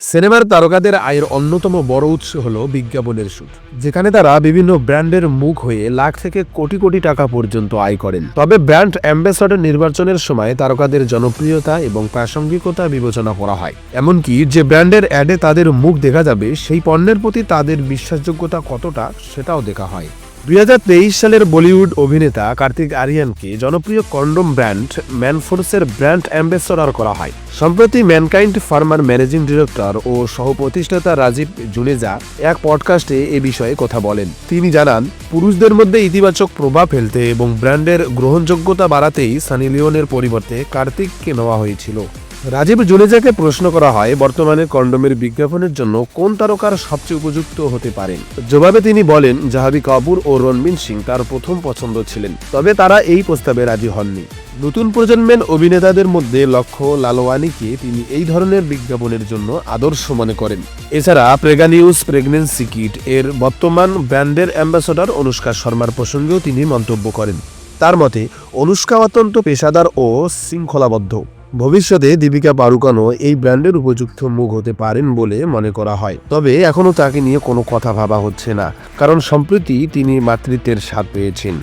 সিনেমার তারকাদের আয়ের অন্যতম বড় উৎস হল বিজ্ঞাপনের শুট যেখানে তারা বিভিন্ন ব্র্যান্ডের মুখ হয়ে লাখ থেকে কোটি কোটি টাকা পর্যন্ত আয় করেন। তবে ব্র্যান্ড অ্যাম্বাসাডর নির্বাচনের সময় তারকাদের জনপ্রিয়তা এবং প্রাসঙ্গিকতা বিবেচনা করা হয়। এমনকি যে ব্র্যান্ডের অ্যাডে তাদের মুখ দেখা যাবে, সেই পণ্যের প্রতি তাদের বিশ্বাসযোগ্যতা কতটা, সেটাও দেখা হয়। দুই হাজার তেইশ সালের বলিউড অভিনেতা কার্তিক আরিয়ানকে জনপ্রিয় কন্ডোম ব্র্যান্ড ম্যানফোর্সের ব্র্যান্ড অ্যাম্বাসেডর করা হয়। সম্প্রতি ম্যানকাইন্ড ফার্মার ম্যানেজিং ডিরেক্টর ও সহপ্রতিষ্ঠাতা রাজীব জুনেজা এক পডকাস্টে এ বিষয়ে কথা বলেন। তিনি জানান, পুরুষদের মধ্যে ইতিবাচক প্রভাব ফেলতে এবং ব্র্যান্ডের গ্রহণযোগ্যতা বাড়াতেই সানি লিওনের পরিবর্তে কার্তিককে নেওয়া হয়েছিল। রাজীব জুনেজাকে প্রশ্ন করা হয়, বর্তমানে কন্ডোমের বিজ্ঞাপনের জন্য কোন তারকার সবচেয়ে উপযুক্ত হতে পারেন জবাবে তিনি বলেন, জাহাবি কাপুর ও রণবীর সিং তার প্রথম পছন্দ ছিলেন, তবে তারা এই প্রস্তাবে রাজি হননি। নতুন প্রজন্মের অভিনেতাদের মধ্যে লক্ষ্য লালওয়ানিকে তিনি এই ধরনের বিজ্ঞাপনের জন্য আদর্শ মনে করেন। এছাড়া প্রেগানিউস প্রেগনেন্সি কিট এর বর্তমান ব্র্যান্ডের অ্যাম্বাসডর অনুষ্কা শর্মার প্রসঙ্গেও তিনি মন্তব্য করেন। তার মতে, অনুষ্কা অত্যন্ত পেশাদার ও শৃঙ্খলাবদ্ধ। ভবিষ্যতে দীপিকা পাড়ুকানও এই ব্র্যান্ডের উপযুক্ত মুখ হতে পারেন বলে মনে করা হয়। তবে এখনও তাকে নিয়ে কোনো কথা ভাবা হচ্ছে না, কারণ সম্প্রতি তিনি মাতৃত্বের স্বাদ পেয়েছেন।